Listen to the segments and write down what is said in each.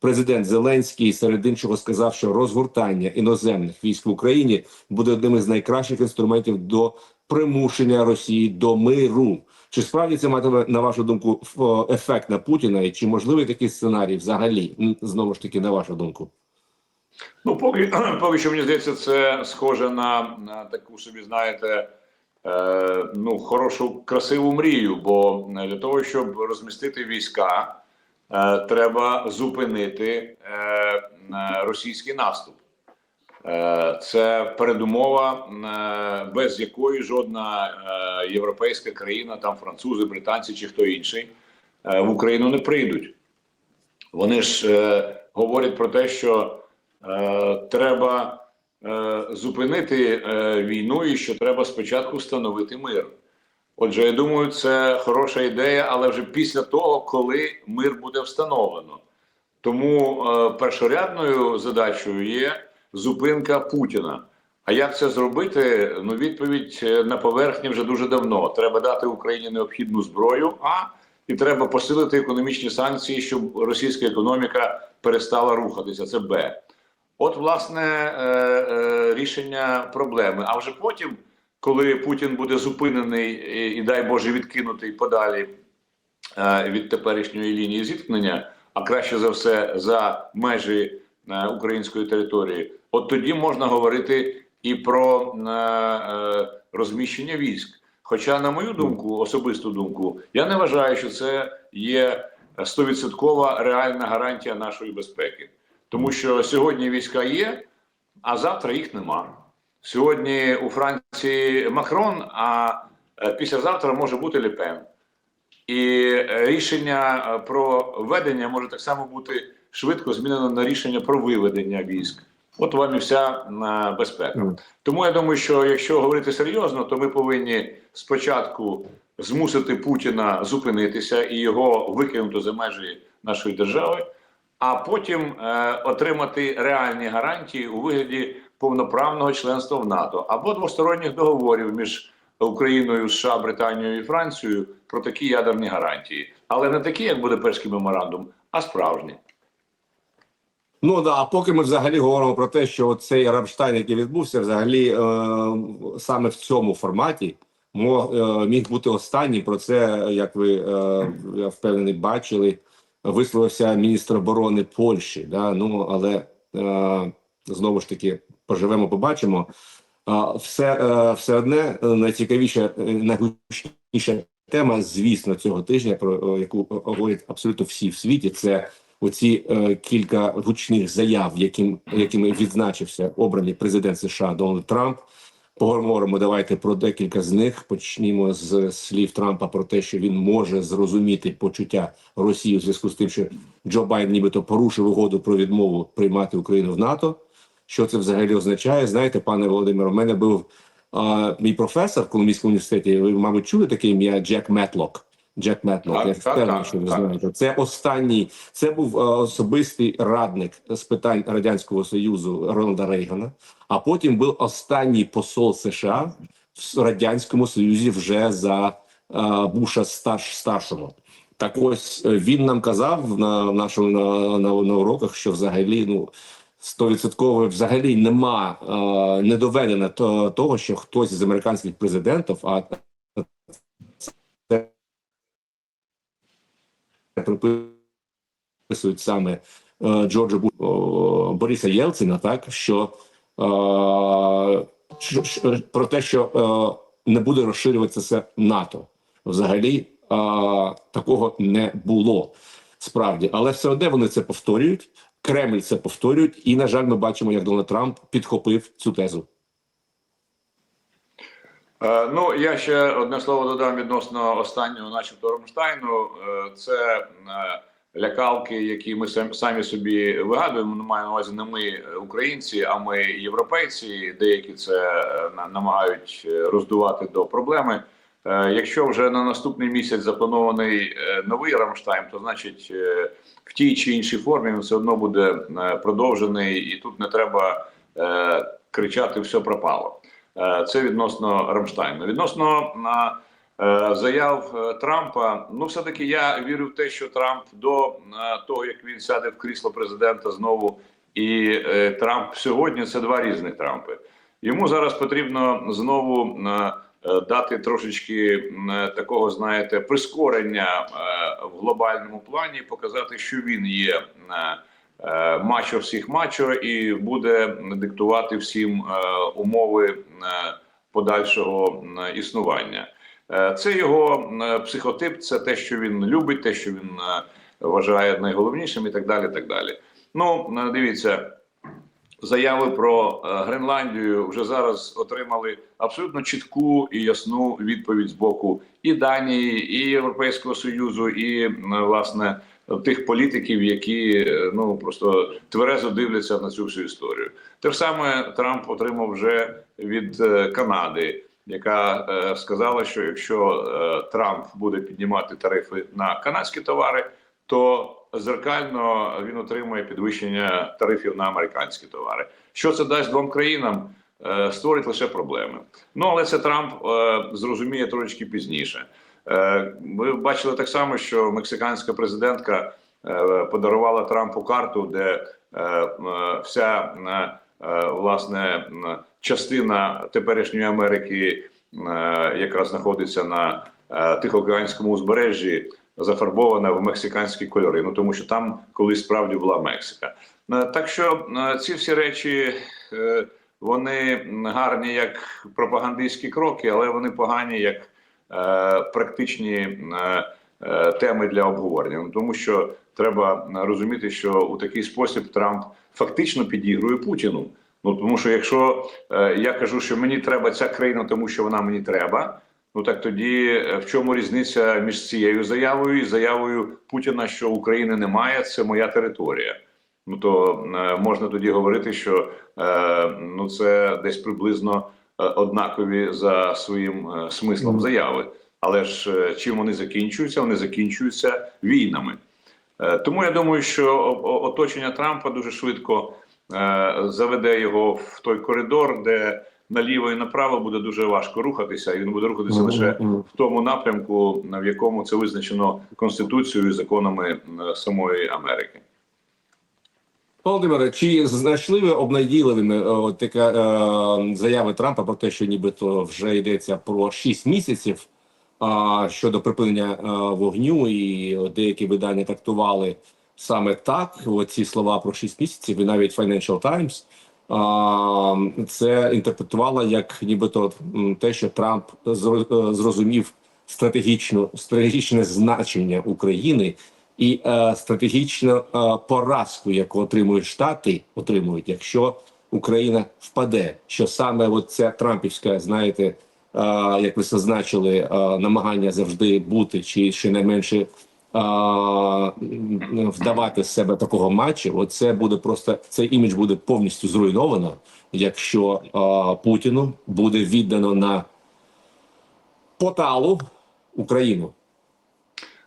президент Зеленський серед іншого сказав, що розгортання іноземних військ в Україні буде одним із найкращих інструментів до примушення Росії до миру. Чи справді це матиме на вашу думку ефект на Путіна? І чи можливий такий сценарій взагалі? Знову ж таки, на вашу думку? Ну, поки, поки що мені здається, це схоже на, на таку собі, знаєте, е, ну, хорошу, красиву мрію. Бо для того, щоб розмістити війська, треба зупинити е, е, російський наступ. Е, це передумова, е, без якої жодна е, європейська країна, там французи, британці чи хто інший, е, в Україну не прийдуть. Вони ж е, говорять про те, що е, треба е, зупинити е, війну і що треба спочатку встановити мир. Отже, я думаю, це хороша ідея, але вже після того, коли мир буде встановлено. Тому е, першорядною задачею є зупинка Путіна. А як це зробити? Ну, відповідь е, на поверхні вже дуже давно. Треба дати Україні необхідну зброю. А і треба посилити економічні санкції, щоб російська економіка перестала рухатися. Це Б. От, власне, е, рішення проблеми. А вже потім, коли Путін буде зупинений і, і дай Боже відкинутий подалі е, від теперішньої лінії зіткнення, а краще за все за межі е, української території, от тоді можна говорити і про е, е, розміщення військ. Хоча, на мою думку, особисту думку, я не вважаю, що це є стовідсоткова реальна гарантія нашої безпеки, тому що сьогодні війська є, а завтра їх нема. Сьогодні у Франції Макрон, а е, післязавтра може бути Лепен. І е, рішення е, про ведення може так само бути швидко змінено на рішення про виведення військ. От вам і вся безпека. Тому я думаю, що якщо говорити серйозно, то ми повинні спочатку змусити Путіна зупинитися і його викинути за межі нашої держави, а потім е, отримати реальні гарантії у вигляді повноправного членства в НАТО або двосторонніх договорів між Україною, США, Британією і Францією про такі ядерні гарантії, але не такі, як Будапештський меморандум, а справжні. Ну да, а поки ми взагалі говоримо про те, що цей Рамштайн, який відбувся, взагалі е, саме в цьому форматі мо, е, міг бути останній. Про це, як ви е, я впевнений, бачили, висловився міністр оборони Польщі. Да? Ну але е, знову ж таки поживемо, побачимо. Все, е, все одне е, найцікавіша, е, найгучніша тема, звісно, цього тижня, про яку говорять абсолютно всі в світі, це оці кілька гучних заяв, яким якими відзначився обраний президент США Дональд Трамп. Поговоримо давайте про декілька з них. Почнімо з слів Трампа про те, що він може зрозуміти почуття Росії у зв'язку з тим, що Джо Байден нібито порушив угоду про відмову приймати Україну в НАТО. Що це взагалі означає? Знаєте, пане Володимире, у мене був а, мій професор в Колумбійському університеті. Ви, мабуть, чули таке ім'я Джек Метлок. Джек Метлок, Так, я впевнений, так, що ви так. знаєте. Це останній, це був особистий радник з питань радянського союзу Рональда Рейгана. А потім був останній посол США в радянському союзі вже за е, Буша старш старшого. Так ось е, він нам казав на нашому на, на, на уроках, що взагалі ну. Стовідсотково взагалі нема е, не доведено то, того, що хтось з американських президентів, а це приписують саме е, Джорджа Бу о, Бориса Єлцина, так що е, про те, що е, не буде розширюватися НАТО. Взагалі е, такого не було справді, але все одне вони це повторюють. Кремль це повторюють, і на жаль, ми бачимо, як Дональд Трамп підхопив цю тезу. Е, ну, я ще одне слово додам відносно останнього, начебто Ромштайну. Е, це е, лякалки, які ми сам- самі собі вигадуємо. Ну, маю на увазі не ми українці, а ми європейці. Деякі це намагають роздувати до проблеми. Е, Якщо вже на наступний місяць запланований е, новий Рамштайн, то значить е, в тій чи іншій формі він все одно буде продовжений, і тут не треба кричати все пропало. Це відносно Рамштайну. Відносно заяв Трампа. Ну, все-таки я вірю в те, що Трамп до того, як він сяде в крісло президента знову, і Трамп сьогодні це два різних Трампи. Йому зараз потрібно знову дати трошечки е, такого, знаєте, прискорення е, в глобальному плані, показати, що він є е, е, мачо всіх мачо, і буде диктувати всім е, умови е, подальшого е, існування. Е, Це його е, психотип, це те, що він любить, те, що він е, вважає найголовнішим, і так далі. Так далі. Ну, е, дивіться, заяви про е, Гренландію вже зараз отримали абсолютно чітку і ясну відповідь з боку і Данії, і Європейського союзу, і е, власне тих політиків, які е, ну просто тверезо дивляться на цю всю історію. Те ж саме Трамп отримав вже від Канади. Яка е, сказала, що якщо е, Трамп буде піднімати тарифи на канадські товари, то зеркально він отримує підвищення тарифів на американські товари. Що це дасть двом країнам? Е, створить лише проблеми. Ну але це Трамп е, зрозуміє трошечки пізніше. Е, ви бачили так само, що мексиканська президентка подарувала Трампу карту, де вся власне частина теперішньої Америки, е, яка знаходиться на е, Тихоокеанському узбережжі, зафарбована в мексиканські кольори. Ну тому що там колись справді була Мексика. Е, Так що е, ці всі речі е, вони гарні як пропагандистські кроки, але вони погані як практичні теми для обговорення. Ну, тому що треба розуміти, що у такий спосіб Трамп фактично підігрує Путіну. Ну тому що якщо я кажу, що мені треба ця країна, тому що вона мені треба. Ну так тоді е, в чому різниця між цією заявою і заявою Путіна, що України немає, це моя територія. Ну то е, можна тоді говорити, що е, ну це десь приблизно однакові за своїм смислом заяви. Але ж чим вони закінчуються? Вони закінчуються війнами. Тому я думаю, що оточення Трампа дуже швидко заведе його в той коридор, де наліво і направо буде дуже важко рухатися, і він буде рухатися лише в тому напрямку, в якому це визначено конституцією і законами е, самої Америки. Володимире, чи знайшли ви обнадійливими е, така е, заяви Трампа про те, що нібито вже йдеться про 6 місяців а, щодо припинення е, вогню, і деякі видання трактували саме так. Ці слова про 6 місяців, і навіть Financial Times а, це інтерпретувала як нібито те, що Трамп е, зрозумів стратегічну стратегічне значення України і е, стратегічну е, поразку, яку отримують штати, отримують, якщо Україна впаде. Що саме от ця Трампівська, знаєте, як ви зазначили, намагання завжди бути, чи щонайменше е, м, вдавати з себе такого матчу, оце буде просто цей імідж буде повністю зруйновано, якщо Путіну буде віддано на поталу Україну.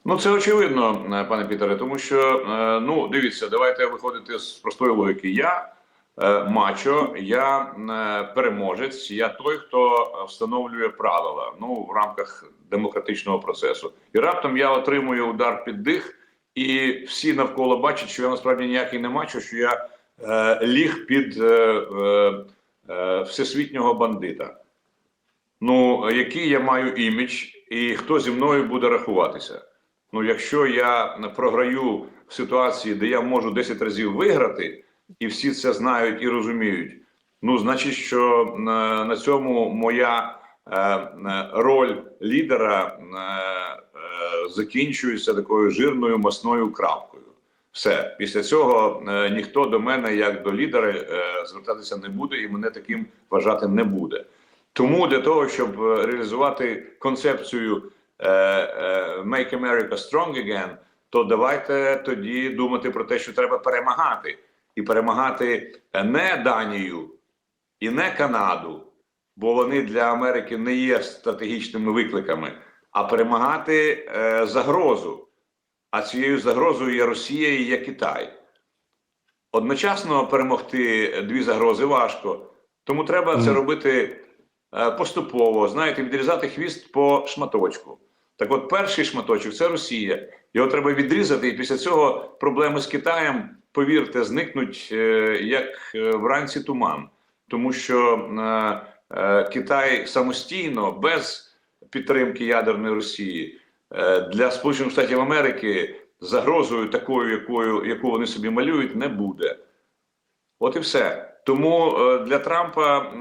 Ну це очевидно, пане Пітере, тому що е, ну дивіться, давайте виходити з простої логіки. Я мачо, я е, переможець, я той, хто встановлює правила ну в рамках демократичного процесу. І раптом я отримую удар під дих, і всі навколо бачать, що я насправді ніякий не мачо, що я е, ліг під е, е, е, всесвітнього бандита. Ну, який я маю імідж, і хто зі мною буде рахуватися? Ну, якщо я програю в ситуації, де я можу 10 разів виграти, і всі це знають і розуміють, ну значить, що на, на цьому моя е, е, роль лідера е, е, закінчується такою жирною масною крапкою. Все після цього е, ніхто до мене, як до лідера, е, звертатися не буде, і мене таким вважати не буде. Тому для того, щоб е, реалізувати концепцію е, е, «Make America Strong Again», то давайте тоді думати про те, що треба перемагати, і перемагати не Данію і не Канаду, бо вони для Америки не є стратегічними викликами, а перемагати е, загрозу. А цією загрозою є Росія і є Китай. Одночасно перемогти дві загрози важко, тому треба це робити е, поступово, знаєте, відрізати хвіст по шматочку. Так от, перший шматочок це Росія. Його треба відрізати, і після цього проблеми з Китаєм, повірте, зникнуть е, як е, вранці туман. Тому що е, Китай самостійно, без підтримки ядерної Росії, для Сполучених Штатів Америки загрозою такою, якою, яку вони собі малюють, не буде. От і все. Тому для Трампа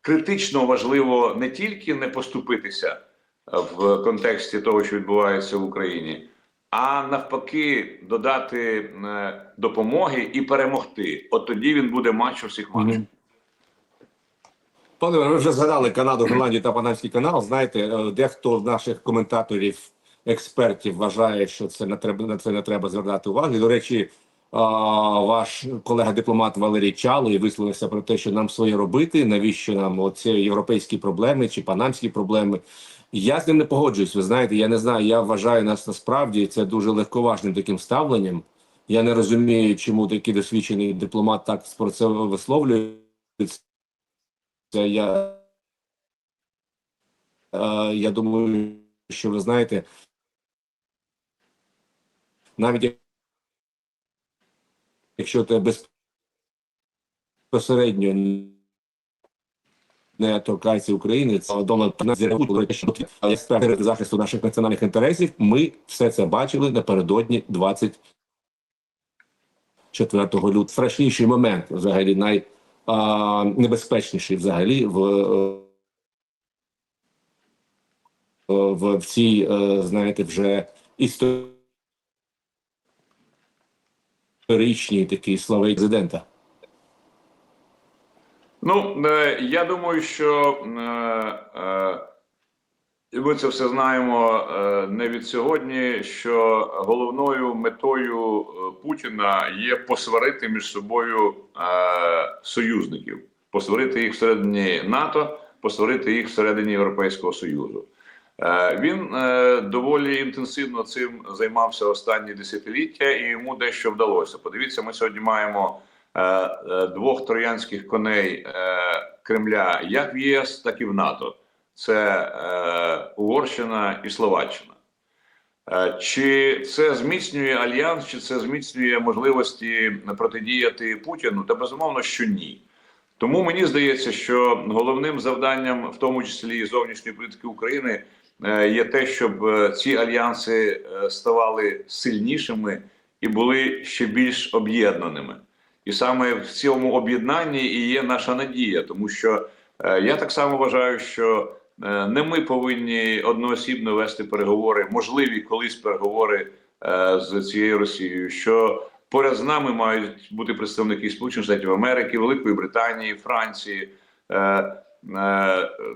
критично важливо не тільки не поступитися в контексті того, що відбувається в Україні, а навпаки, додати е, допомоги і перемогти. От тоді він буде матчем всіх матчів. Пане, ви вже згадали Канаду, Голландію та Панамський канал. Знаєте, е, дехто з наших коментаторів, експертів вважає, що це не треба на це не треба звертати увагу. До речі, ваш колега-дипломат Валерій Чалий висловився про те, що нам своє робити, навіщо нам оці європейські проблеми чи панамські проблеми. Я з ним не погоджуюсь. Ви знаєте, я не знаю. Я вважаю нас насправді це дуже легковажним таким ставленням. Я не розумію, чому такий досвідчений дипломат так про це висловлюється. Це я, е, я думаю, що ви знаєте, навіть як- якщо ти безпосередньо не торкається України, це Дональд що захисту наших національних інтересів, ми все це бачили напередодні 24 лютого. Страшніший момент, взагалі, най а, небезпечніший взагалі в, е, в, в цій, е, знаєте, вже історичній такій слави президента. Ну, е, я думаю, що е, е, ми це все знаємо не від сьогодні. Що головною метою Путіна є посварити між собою союзників, посварити їх всередині НАТО, посварити їх всередині Європейського Союзу. Він доволі інтенсивно цим займався останні десятиліття, і йому дещо вдалося. Подивіться, ми сьогодні маємо двох троянських коней е, Кремля як в ЄС, так і в НАТО. Це е, Угорщина і Словаччина. Е, Чи це зміцнює альянс, чи це зміцнює можливості протидіяти Путіну? Та безумовно, що ні. Тому мені здається, що головним завданням, в тому числі і зовнішньої політики України, е, є те, щоб е, ці альянси е, ставали сильнішими і були ще більш об'єднаними. І саме в цьому об'єднанні і є наша надія, тому що е, я так само вважаю, що е, не ми повинні одноосібно вести переговори, можливі колись переговори е, з цією Росією. Що поряд з нами мають бути представники Сполучених Штатів Америки, Великої Британії, Франції,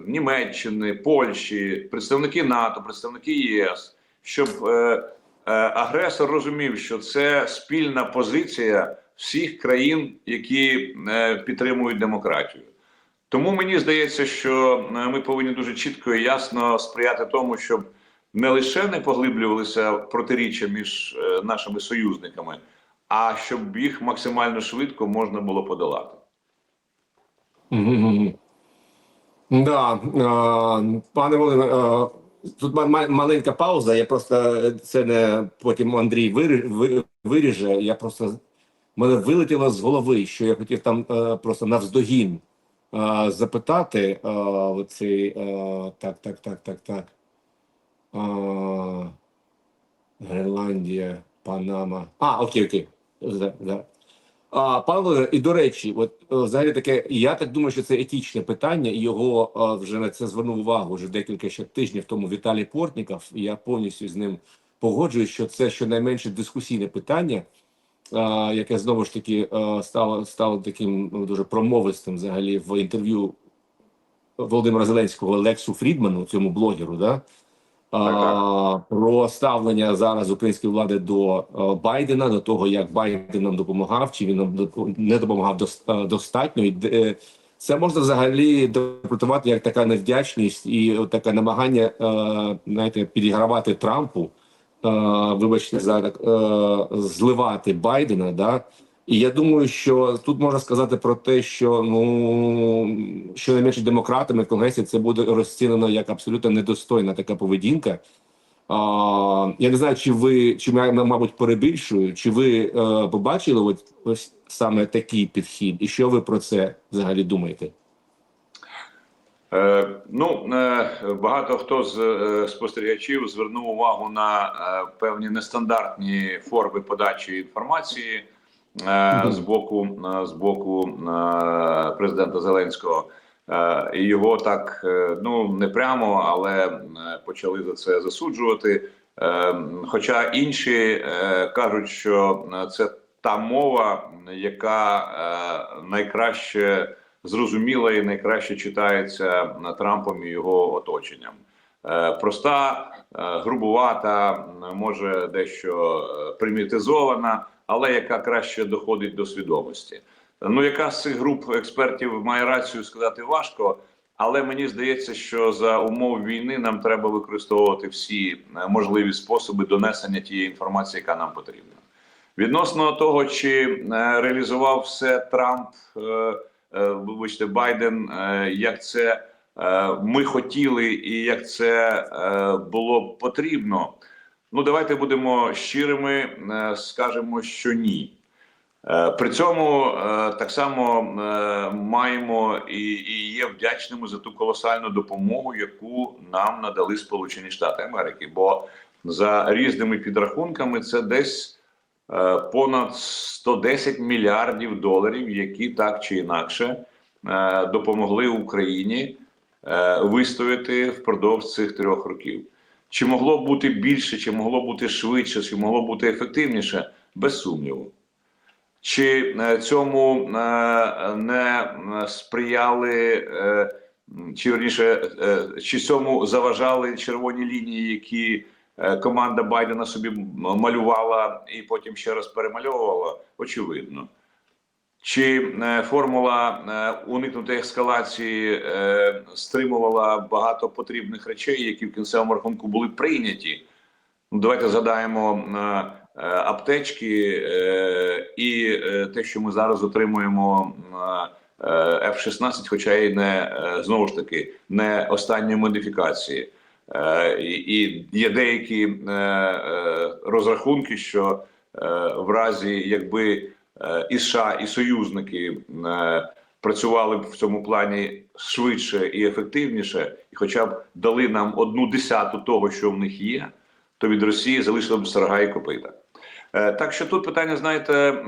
Німеччини, Польщі, представники НАТО, представники ЄС, щоб агресор розумів, що це спільна позиція всіх країн, які е, підтримують демократію. Тому мені здається, що е, ми повинні дуже чітко і ясно сприяти тому, щоб не лише не поглиблювалися протиріччя між е, нашими союзниками, а щоб їх максимально швидко можна було подолати. Да, пане Володимире, тут ма- ма- маленька пауза. Я просто це не потім Андрій виріже. Я просто мене вилетіло з голови, що я хотів там е, просто навздогін е, запитати е, оцей е, так, так, так, так, так. Е, Гренландія, Панама. А, окей, окей. Да, да. А, Володимире, і до речі, от е, взагалі таке, я так думаю, що це етичне питання, і його е, вже на це звернув увагу вже декілька ще тижнів тому Віталій Портніков. І я повністю з ним погоджуюсь, що це щонайменше дискусійне питання, яке знову ж таки е, стало стало таким ну, дуже промовистим взагалі в інтерв'ю Володимира Зеленського Лексу Фрідману, цьому блогеру, да? а, про ставлення зараз української влади до е, Байдена, до того, як Байден нам допомагав, чи він нам не допомагав дос- е, достатньо. І де- це можна взагалі інтерпретувати як така невдячність і от таке намагання, е, знаєте, підігравати Трампу. Е, Вибачте, за е, зливати Байдена, да І я думаю, що тут можна сказати про те, що ну що не менше демократами в конгресі це буде розцінено як абсолютно недостойна така поведінка. А, я не знаю, чи ви чи мабуть, перебільшую, чи ви е, побачили ось саме такий підхід, і що ви про це взагалі думаєте? Е, ну, е, багато хто з е, спостерігачів звернув увагу на певні нестандартні форми подачі інформації з боку з боку президента Зеленського. І його так ну не прямо, але почали за це засуджувати. Хоча інші кажуть, що це та мова, яка найкраще зрозуміла і найкраще читається е, Трампом і його оточенням. Е, Проста, е, грубувата, може дещо примітизована, але яка краще доходить до свідомості. Ну, яка з цих груп експертів має рацію сказати важко, але мені здається, що за умов війни нам треба використовувати всі можливі способи донесення тієї інформації, яка нам потрібна. Відносно того, чи реалізував все Трамп, вибачте, Байден, е, як це е, ми хотіли, і як це е, було потрібно. Ну, давайте будемо щирими, е, скажемо, що ні. Е, При цьому е, так само е, маємо і, і є вдячними за ту колосальну допомогу, яку нам надали Сполучені Штати Америки. Бо за різними підрахунками це десь е, понад 110 мільярдів доларів, які так чи інакше е, допомогли Україні е, вистояти впродовж цих трьох років. Чи могло бути більше, чи могло бути швидше, чи могло бути ефективніше? Без сумніву. Чи е, цьому е, не е, сприяли, е, чи вірніше, е, чи цьому заважали червоні лінії, які е, команда Байдена собі малювала і потім ще раз перемальовувала? Очевидно. Чи е, формула е, уникнути ескалації е, стримувала багато потрібних речей, які в кінцевому рахунку були прийняті? Ну, давайте згадаємо е, е, аптечки е, і е, те, що ми зараз отримуємо е, е, F-16, хоча й не е, знову ж таки не останньої модифікації. Е, і, є деякі е, е, розрахунки, що в разі якби і США, і союзники працювали б в цьому плані швидше і ефективніше, і хоча б дали нам одну десяту того, що в них є, то від Росії залишило б сарга і копита. Так що тут питання, знаєте,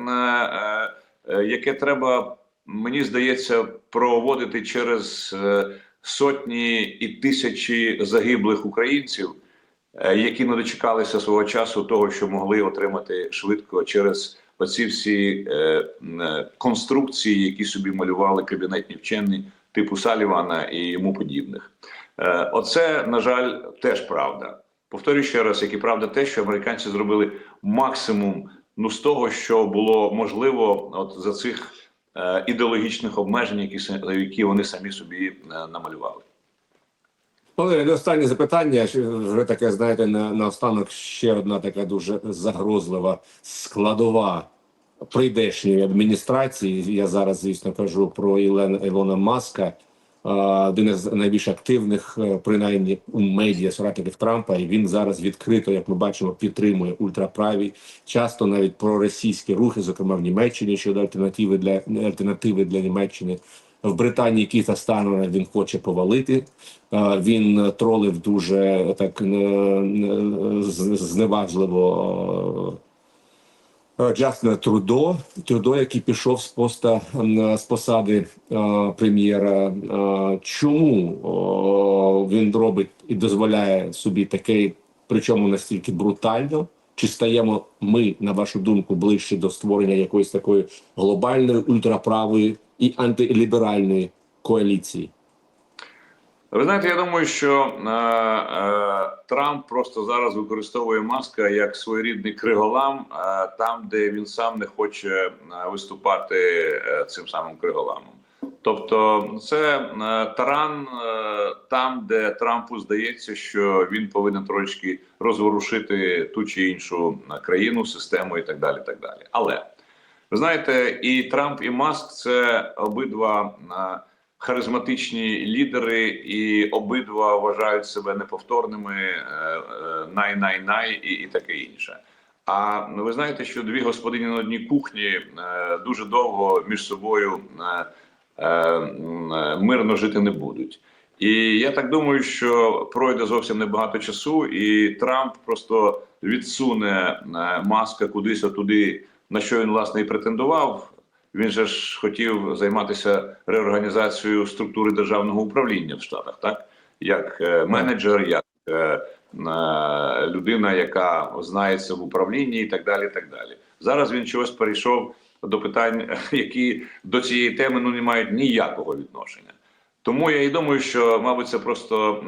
яке треба, мені здається, проводити через сотні і тисячі загиблих українців, е, які не дочекалися свого часу того, що могли отримати швидко через оці всі е, е, конструкції, які собі малювали кабінетні вчені типу Салівана і йому подібних. Оце, на жаль, теж правда. Повторюю ще раз, як і правда, те, що американці зробили максимум ну з того, що було можливо, от за цих ідеологічних обмежень, які які вони самі собі е, намалювали. Валерій, останнє запитання. Вже таке, знаєте, на, останок ще одна така дуже загрозлива складова прийдешньої адміністрації. Я зараз, звісно, кажу про Ілен, Ілона Маска, один із найбільш активних, е, принаймні у медіа соратників Трампа. І він зараз відкрито, як ми бачимо, підтримує ультраправі, часто навіть проросійські рухи, зокрема в Німеччині щодо альтернативи для альтернативи для Німеччини. В Британії Кіта Станона він хоче повалити. Він тролив дуже так е, е, зневажливо Джастина Трудо, Трудо, який пішов з поста м, з посади е, прем'єра. Е, Чому о, він робить і дозволяє собі таке, причому настільки брутально? Чи стаємо ми, на вашу думку, ближче до створення якоїсь такої глобальної ультраправої і антиліберальної коаліції? Ви знаєте, я думаю, що е, е, Трамп просто зараз використовує маска як своєрідний криголам, е, там, де він сам не хоче е, виступати е, цим самим криголамом. Тобто, це е, таран е, там, де Трампу здається, що він повинен трошки розворушити ту чи іншу е, країну, систему і так далі. Так далі. Але Ви знаєте, і Трамп, і Маск це обидва е, харизматичні лідери, і обидва вважають себе неповторними, е, е, най-най-най і, і таке інше. А ви знаєте, що дві господині на одній кухні е, дуже довго між собою е, е, е, мирно жити не будуть. І я так думаю, що пройде зовсім небагато часу, і Трамп просто відсуне е, маска кудись туди, на що він власне і претендував. Він же ж хотів займатися реорганізацією структури державного управління в Штатах, так як е, менеджер, як е, людина, яка знається в управлінні, і так далі. Так далі. Зараз він чогось перейшов до питань, які до цієї теми ну не мають ніякого відношення. Тому я і думаю, що мабуть це просто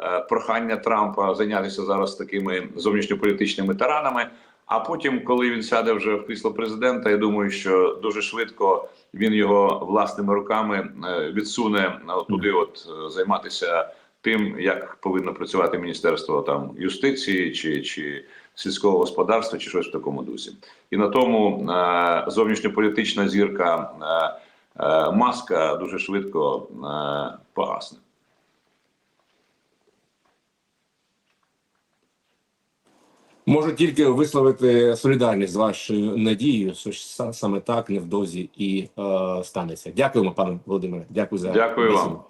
е, прохання Трампа зайнятися зараз такими зовнішньополітичними таранами. А потім, коли він сяде вже в крісло президента, я думаю, що дуже швидко він його власними руками е, відсуне е, туди, от е, займатися тим, як повинно працювати міністерство там юстиції чи, чи сільського господарства, чи щось в такому дусі. І на тому е, зовнішньополітична зірка е, е, маска дуже швидко е, погасне. Можу тільки висловити солідарність з вашою надією, що са- саме так невдовзі і е, станеться. Дякуємо, пане Володимире. Дякую за Дякую вам.